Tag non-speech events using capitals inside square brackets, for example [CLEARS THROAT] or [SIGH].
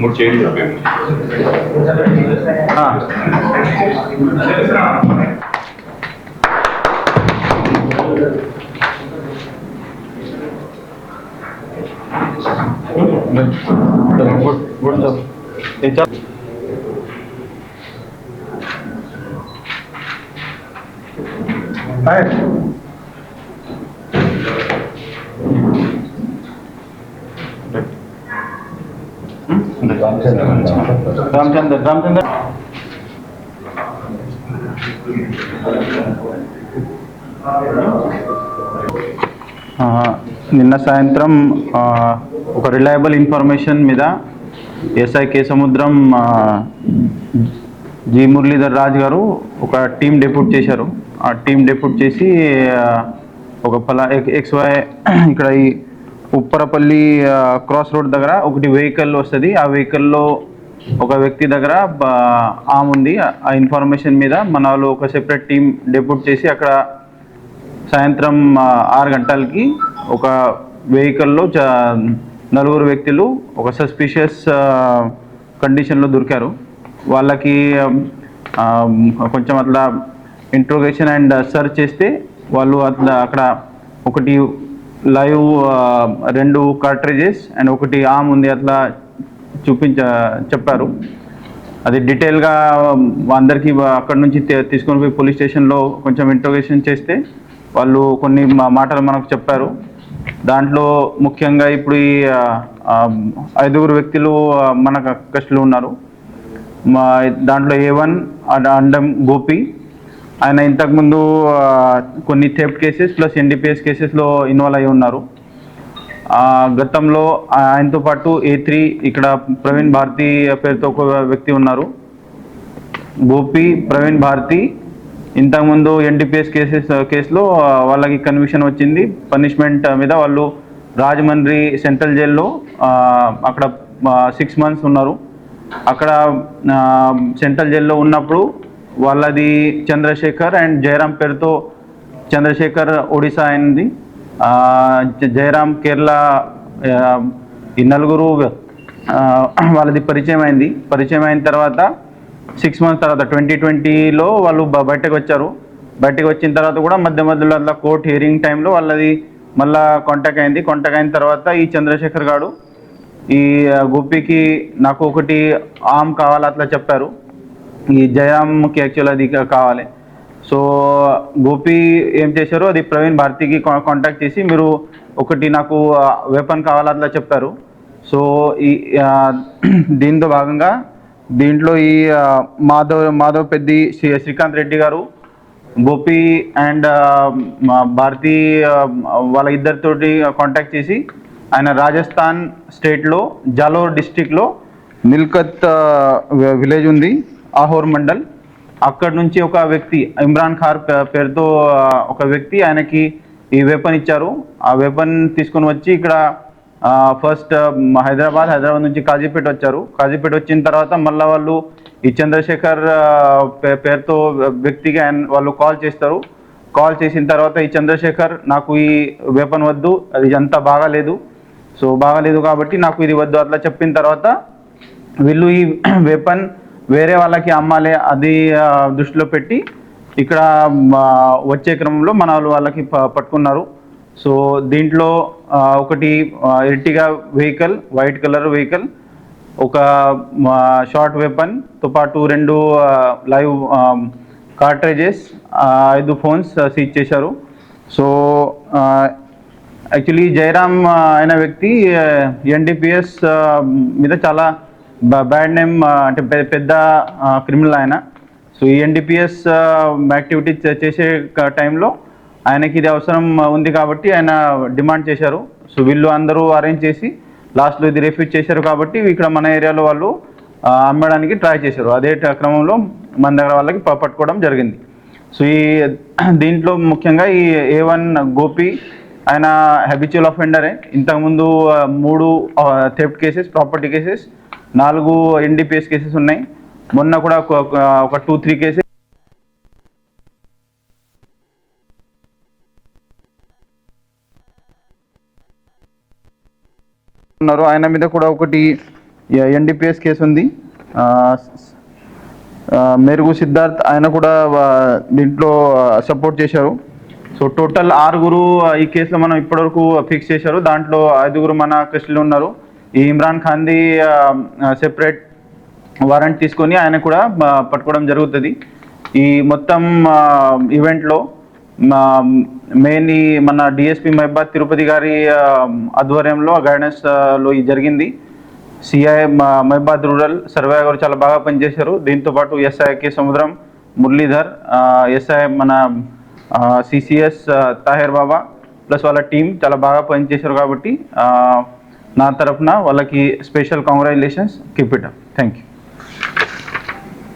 మూడు చేయండి చెప్పండి రామచంద్ర రామచంద్ర నిన్న సాయంత్రం ఒక రిలయబుల్ ఇన్ఫర్మేషన్ మీద SI K Samudram G Muralidhar రాజు గారు ఒక టీం డెప్యూట్ చేశారు. ఆ టీం డెప్యూట్ చేసి ఒక పలా ఎక్స్ వై ఇక్కడ ఈ ఉప్పరపల్లి క్రాస్ రోడ్ దగ్గర ఒకటి వెహికల్ వస్తుంది. ఆ వెహికల్లో ఒక వ్యక్తి దగ్గర ఆమె ఉంది. ఆ ఇన్ఫర్మేషన్ మీద మన వాళ్ళు ఒక సెపరేట్ టీం డెప్యూట్ చేసి అక్కడ సాయంత్రం ఆరు గంటలకి ఒక వెహికల్లో చ నలుగురు వ్యక్తులు ఒక సస్పిషియస్ కండిషన్లో దొరికారు. వాళ్ళకి um, um, కొంచెం అట్లా ఇంట్రోగేషన్ అండ్ సర్చ్ చేస్తే వాళ్ళు అట్లా అక్కడ ఒకటి లైవ్ uh, రెండు కార్ట్రేజెస్ అండ్ ఒకటి ఆమ్ ఉంది అట్లా చూపించ చెప్పారు. అది డీటెయిల్గా um, అందరికీ అక్కడ నుంచి తీసుకొని పోయి పోలీస్ స్టేషన్లో కొంచెం ఇంట్రోగేషన్ చేస్తే వాళ్ళు కొన్ని మాటలు మనకు చెప్పారు. దాంట్లో ముఖ్యంగా ఇప్పుడు ఈ uh, ఐదుగురు వ్యక్తులు uh, మన కస్టడీలో ఉన్నారు. మా దాంట్లో ఏ వన్ అండం గోపి. ఆయన ఇంతకుముందు కొన్ని థెఫ్ట్ కేసెస్ ప్లస్ ఎన్డీపీఎస్ కేసెస్లో ఇన్వాల్వ్ అయి ఉన్నారు. గతంలో ఆయనతో పాటు ఏ త్రీ ఇక్కడ ప్రవీణ్ భారతి పేరుతో ఒక వ్యక్తి ఉన్నారు. గోపి ప్రవీణ్ భారతి ఇంతకుముందు ఎన్డీపీఎస్ కేసెస్ కేసులో వాళ్ళకి కన్విక్షన్ వచ్చింది. పనిష్మెంట్ మీద వాళ్ళు రాజమండ్రి సెంట్రల్ జైల్లో అక్కడ సిక్స్ మంత్స్ ఉన్నారు. అక్కడ సెంట్రల్ జైల్లో ఉన్నప్పుడు వాళ్ళది చంద్రశేఖర్ అండ్ జయరాం పేరుతో చంద్రశేఖర్ ఒడిశా అయింది. జయరామ్ జయరాం కేరళ ఈ నలుగురు వాళ్ళది పరిచయం అయింది పరిచయం అయిన తర్వాత సిక్స్ మంత్స్ తర్వాత ట్వంటీ ట్వంటీలో వాళ్ళు బయటకు వచ్చారు. బయటకు వచ్చిన తర్వాత కూడా మధ్య మధ్యలో అట్లా కోర్ట్ హియరింగ్ టైంలో వాళ్ళది మళ్ళా కాంటాక్ట్ అయింది. కాంటాక్ట్ అయిన తర్వాత ఈ చంద్రశేఖర్ గారు ఈ గోపికి నాకు ఒకటి ఆమ్ కావాలి అట్లా చెప్పారు. ఈ జయామ్కి యాక్చువల్ అది కావాలి. సో గోపి ఏం చేశారు అది ప్రవీణ్ భారతికి కాంటాక్ట్ చేసి మీరు ఒకటి నాకు వెపన్ కావాలి అట్లా చెప్పారు. సో ఈ [CLEARS THROAT] దీంతో భాగంగా దీంట్లో ఈ మాధవ్ మాధవ్ పెద్ది శ్రీ శ్రీకాంత్ రెడ్డి గారు గోపి అండ్ భారతి వాళ్ళ ఇద్దరితోటి కాంటాక్ట్ చేసి ఆయన రాజస్థాన్ స్టేట్లో జాలోర్ డిస్టిక్లో మిల్కత్ విలేజ్ ఉంది ఆహోర్ మండల్. అక్కడ నుంచి ఒక వ్యక్తి ఇమ్రాన్ ఖార్ పేరుతో ఒక వ్యక్తి ఆయనకి ఈ వెపన్ ఇచ్చారు. ఆ వెపన్ తీసుకొని వచ్చి ఇక్కడ ఫస్ట్ హైదరాబాద్ హైదరాబాద్ నుంచి కాజీపేట వచ్చారు. కాజీపేట వచ్చిన తర్వాత మళ్ళీ వాళ్ళు ఈ చంద్రశేఖర్ పే- పేరుతో వ్యక్తికి ఆయన వాళ్ళు కాల్ చేస్తారు. కాల్ చేసిన తర్వాత ఈ చంద్రశేఖర్ నాకు ఈ వెపన్ వద్దు అది అంతా బాగాలేదు. సో బాగాలేదు కాబట్టి నాకు ఇది వద్దు. అట్లా చెప్పిన తర్వాత వీళ్ళు ఈ [CLEARS THROAT] వెపన్ వేరే వాళ్ళకి అమ్మాలి అది దృష్టిలో పెట్టి ఇక్కడ వచ్చే క్రమంలో మన వాళ్ళు వాళ్ళకి ప- పట్టుకున్నారు. సో దీంట్లో ఒకటి Ertiga vehicle white colour vehicle ఒక షార్ట్ వెపన్తో పాటు రెండు లైవ్ కార్ట్రేజెస్ ఐదు ఫోన్స్ సీజ్ చేశారు. సో యాక్చువల్లీ జయరామ్ అయిన అనే వ్యక్తి uh, ఎన్డీపీఎస్ uh, మీద చాలా బ్యాడ్ నేమ్ uh, అంటే పెద్ద పెద్ద క్రిమినల్ ఆయన. సో ఈ ఎన్డీపీఎస్ యాక్టివిటీ చేసే టైంలో ఆయనకి ఇది అవసరం ఉంది కాబట్టి ఆయన డిమాండ్ చేశారు. సో వీళ్ళు అందరూ అరేంజ్ చేసి లాస్ట్లో ఇది రిఫ్యూజ్ చేశారు కాబట్టి ఇక్కడ మన ఏరియాలో వాళ్ళు అమ్మడానికి ట్రై చేశారు. అదే క్రమంలో మన దగ్గర వాళ్ళకి పట్టుకోవడం జరిగింది. సో ఈ దీంట్లో ముఖ్యంగా ఈ ఏ వన్ గోపి ఆయన హ్యాబిచువల్ అఫెండరే ఇంతకుముందు మూడు థెఫ్ట్ కేసెస్ ప్రాపర్టీ కేసెస్ నాలుగు ఎన్డీపీఎస్ కేసెస్ ఉన్నాయి. మొన్న కూడా ఒక- టూ త్రీ కేసెస్ ఉన్నారు. ఆయన మీద కూడా ఒకటి ఎన్డీపీఎస్ కేసు ఉంది. మెరుగు సిద్ధార్థ్ ఆయన కూడా దీంట్లో సపోర్ట్ చేశారు. సో టోటల్ ఆరుగురు ఈ కేసులో మనం ఇప్పటివరకు ఫిక్స్ చేశారు. దాంట్లో ఐదుగురు మన కస్టడీలో ఉన్నారు. ఈ ఇమ్రాన్ ఖాన్ది సెపరేట్ వారెంట్ తీసుకొని ఆయన కూడా పట్టుకోవడం జరుగుతుంది. ఈ మొత్తం ఈవెంట్లో మెయిన్ ఈ మన డిఎస్పి మహిబాద్ తిరుపతి గారి ఆధ్వర్యంలో గైడెన్స్లో ఇది జరిగింది. సిఐ మహిబాద్ రూరల్ సర్వే గారు చాలా బాగా పనిచేశారు. దీంతో పాటు SI K Samudram Muralidhar SI మన సిసిఎస్ తాహిర్ బాబా ప్లస్ వాళ్ళ టీం చాలా బాగా పనిచేశారు కాబట్టి నా తరఫున వాళ్ళకి special congratulations keep it thank you